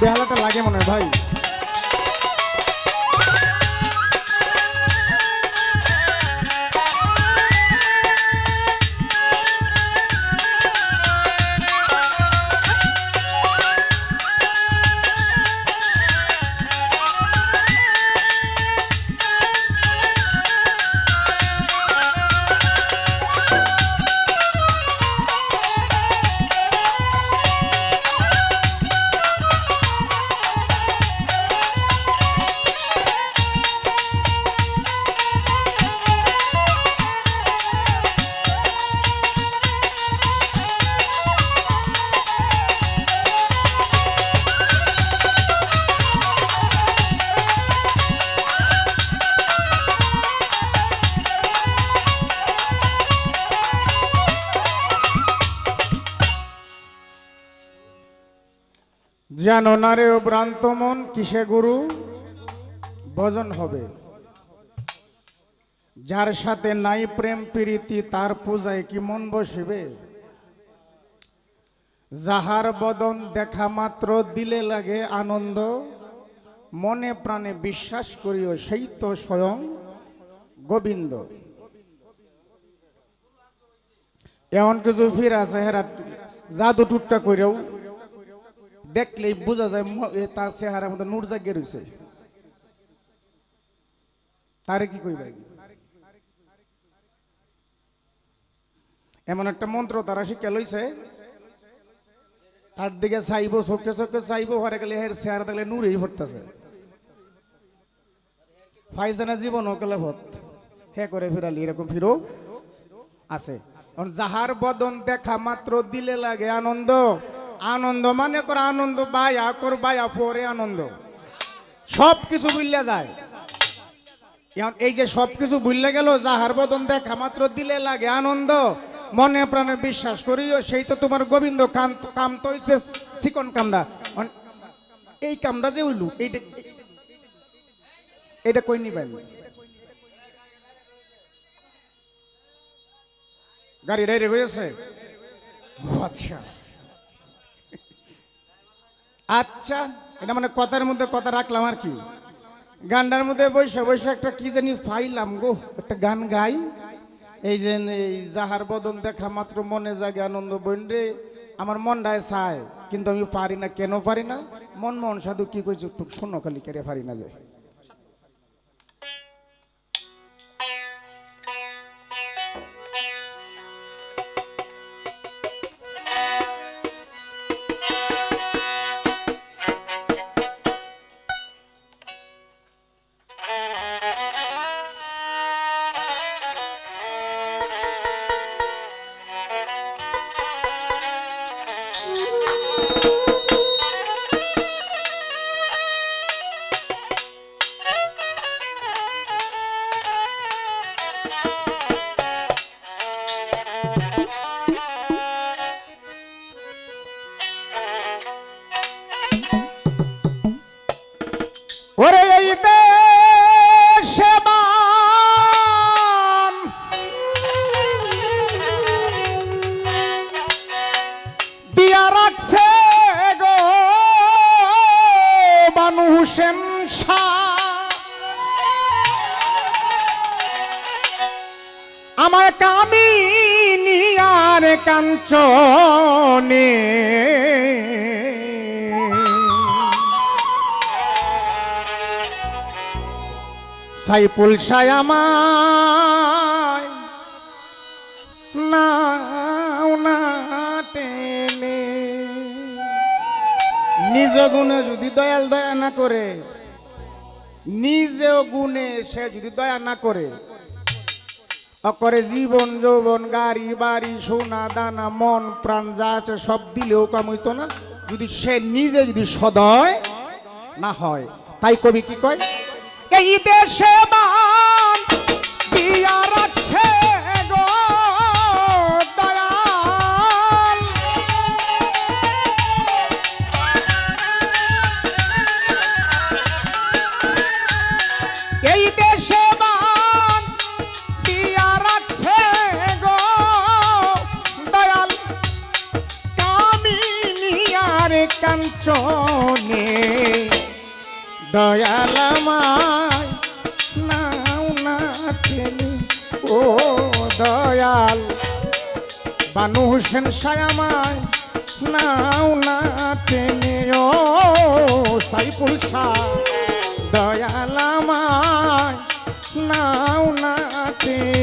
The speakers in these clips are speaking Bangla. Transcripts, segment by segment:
বেহালাটা লাগে মনে হয় ভাই। জানো না রে ও ভ্রান্ত মন, কিসে গুরু? ভজন হবে। যার সাথে নাই প্রেম প্রীতি, তার পূজায় কি মন বসিবে? যাহার বদন দেখা মাত্র দিলে লাগে আনন্দ, মনে প্রাণে বিশ্বাস করিও সেই তো স্বয়ং গোবিন্দ। এমন কিছু ফির আছে, হেরা জাদু টুকটা কইরাও দেখলেই বোঝা যায় তার চেহারার মধ্যে নূর জাগিয়ে রয়েছে তারে কি কইবা এমন একটা মন্ত্র তারা শিক্ষা লইছে, তার দিকে চাইব, চোখে চোখে চাইব হরে গেলে হের চেহারা দেখলে নূরেই ভরতেছে ফাইজানা জীবন ওকেলে ভত হে করে ফিরালি, এরকম ফিরো আছে। যাহার বদন দেখা মাত্র দিলে লাগে আনন্দ। আনন্দ মানে কর আনন্দ, বায়া কর, বায়া পরে আনন্দ। সব কিছু বুঝলে যায় এই যে সব কিছু বুঝলে গেল, যাহার বদন দেখা মাত্র দিলে লাগে আনন্দ। মনে প্রাণে বিশ্বাস করিও, সেই তো তোমার গোবিন্দ কাম তো হইছে চিকন কামড়া। এই কামড়া যে হইলু, এইটা এটা কই নিবেন? গাড়ি ডাইরে হয়েছে আচ্ছা। আচ্ছা এটা মানে কথার মধ্যে কথা রাখলাম আর কি। গানটার মধ্যে বৈশা বৈশা একটা কি জানি ফাইলাম গো, একটা গান গাই। এই যে এই যাহার বদন দেখা মাত্র মনে জাগে আনন্দ বইনরে আমার মনটায় চায়, কিন্তু আমি পারি না, কেন পারি না? মন মন সাধু কি কইছে একটু শূন্য খালি কেড়ে পারি না যায় কাঞ্চনে সাইপুল সায়ামায় নাও না টেনে। নিজ গুণে যদি দয়াল দয়া না করে, নিজেও গুণে সে যদি দয়া না করে অকরে জীবন যৌবন, গাড়ি, বাড়ি, সোনা, দানা, মন, প্রাণ যা আছে সব দিলেও কাম হইতো না। যদি সে নিজে যদি সদয় না হয়, তাই কবি কি কয়? এই দেশে মান দয়ালামায় নাও না ও দয়াল, বানু হোসেন সায়ামায় নাও না তিনি ও সাইফুল শাহ দয়ালামায় নাও না তুমি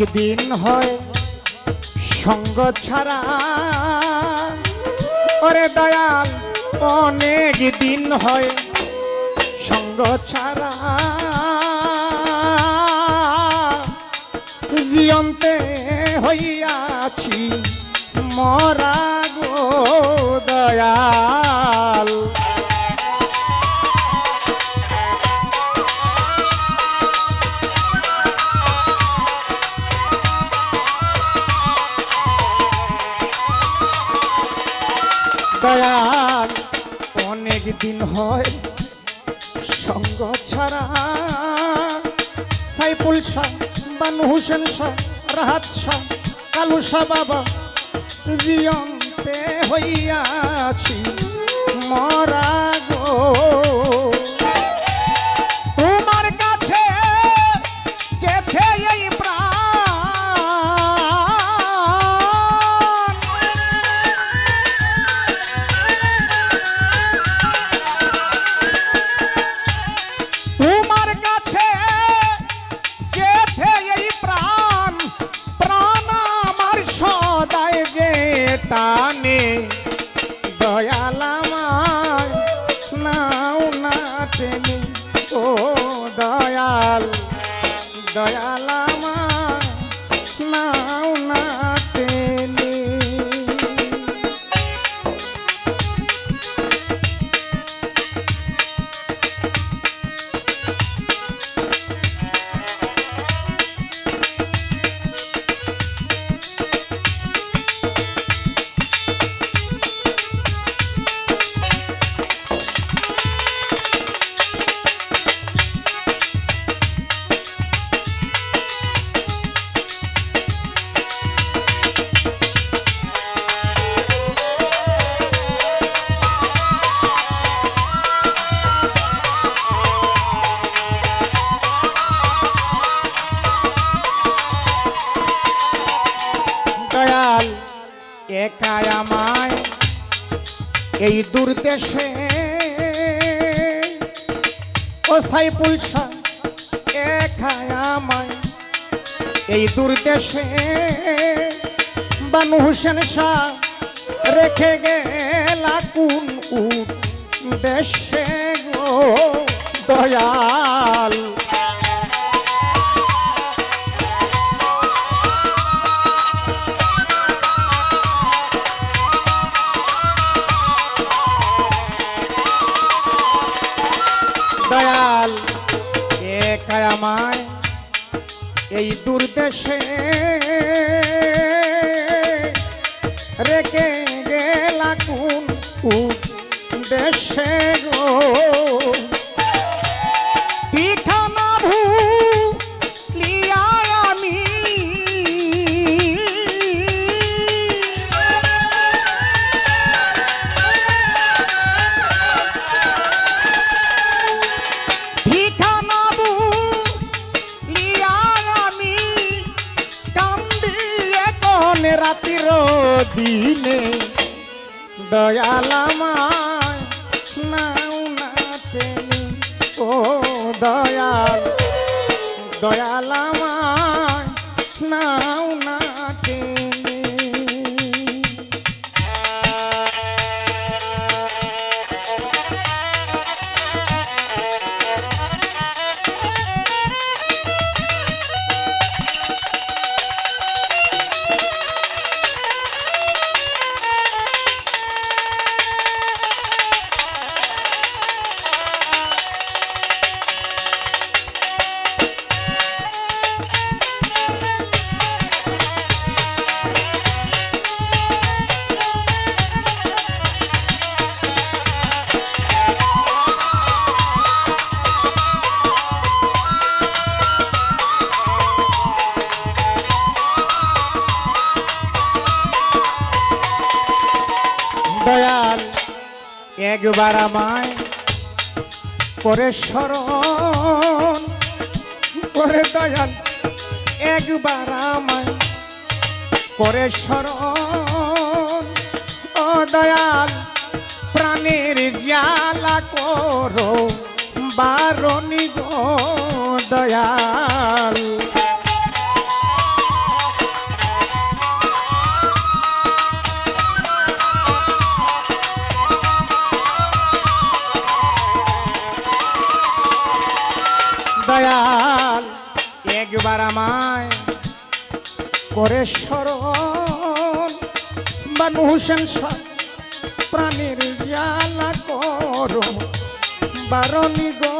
অনেক দিন হয় সঙ্গ ছাড়া। ওরে দয়াল, অনেক দিন হয় সঙ্গ ছাড়া। জিয়ন্তে হইয়াছি মরা গো দয়াল। দয়াল, অনেক দিন হয় সঙ্গ ছাড়া। সাইফুল শাহ, বানু হোসেন শাহ, রাহাত শাহ কালু শাহ বাবা, জিয়ন্তে হইয়াছি। একাই আমায় এই দূর দেশে ও একাই আমায় এই দূর দেশে বানু শাহ, রেখে গেলা কোন দেশে গো দয়াল? রেখে গেলা কোন দেশে গো? দিনে দয়ালামায় নাও না টেনে ও দয়াল দয়ালামায় একবার আমায় করে স্মরণ, করে দয়াল, একবার আমায় করে স্মরণ। ও দয়াল, প্রাণের জ্বালা করো বারণি গো দয়াল। দয়াল একবার আমায় করে স্মরণ। বানু হোসেন প্রাণীর জ্বালা করো। বারণী গো